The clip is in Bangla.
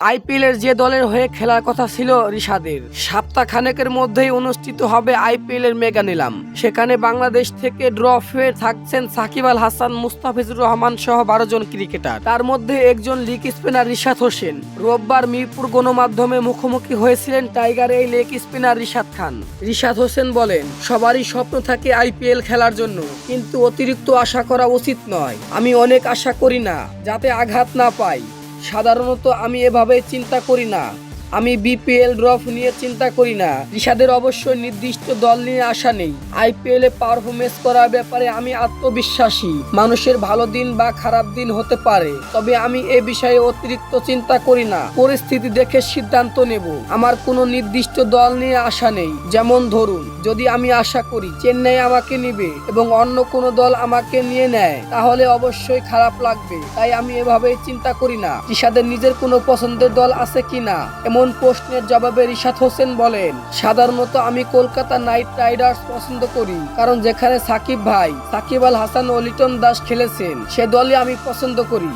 আইপিএলের যে দলের হয়ে খেলার কথা ছিল রিশাদের সপ্তাহ খানেকের মধ্যেই অনুষ্ঠিত হবে আইপিএল এর মেগা নিলাম। সেখানে বাংলাদেশ থেকে ড্র হয়ে থাকছেন সাকিব আল হাসান, মুস্তাফিজুর রহমান সহ বারো জন ক্রিকেটার। তার মধ্যে একজন লিগ স্পিনার রিশাদ হোসেন। রোববার মিরপুর গণমাধ্যমে মুখোমুখি হয়েছিলেন টাইগার এই লেগ স্পিনার রিশাদ খান। রিশাদ হোসেন বলেন, সবারই স্বপ্ন থাকে আইপিএল খেলার জন্য, কিন্তু অতিরিক্ত আশা করা উচিত নয়। আমি অনেক আশা করি না, যাতে আঘাত না পাই। সাধারণত আমি এভাবে চিন্তা করি না। আমি বিপিএল ড্রপ নিয়ে চিন্তা করি না। ঋষাদের অবশ্যই নির্দিষ্ট দল নিয়ে আশা নেই। আইপিএল এ পারফরমেন্স করার ব্যাপারে আমি আত্মবিশ্বাসী। মানুষের ভালো দিন বা খারাপ দিন হতে পারে। তবে আমি এ বিষয়ে অতিরিক্ত চিন্তা করি না। পরিস্থিতি দেখে সিদ্ধান্ত নেব। আমার কোনো নির্দিষ্ট দল নিয়ে আশা নেই। যেমন ধরুন, যদি আমি আশা করি চেন্নাই আমাকে নিবে এবং অন্য কোনো দল আমাকে নিয়ে নেয়, তাহলে অবশ্যই খারাপ লাগবে। তাই আমি এভাবেই চিন্তা করি না। ঋষাদের নিজের কোনো পছন্দের দল আছে কিনা? এমন প্রশ্নের জবাবে রিশাদ হোসেন বলেন, সাধারণত আমি কলকাতা নাইট রাইডার্স পছন্দ করি, কারণ যেখানে সাকিব ভাই, সাকিব আল হাসান ও লিটন দাস খেলেছেন, সে দলই আমি পছন্দ করি।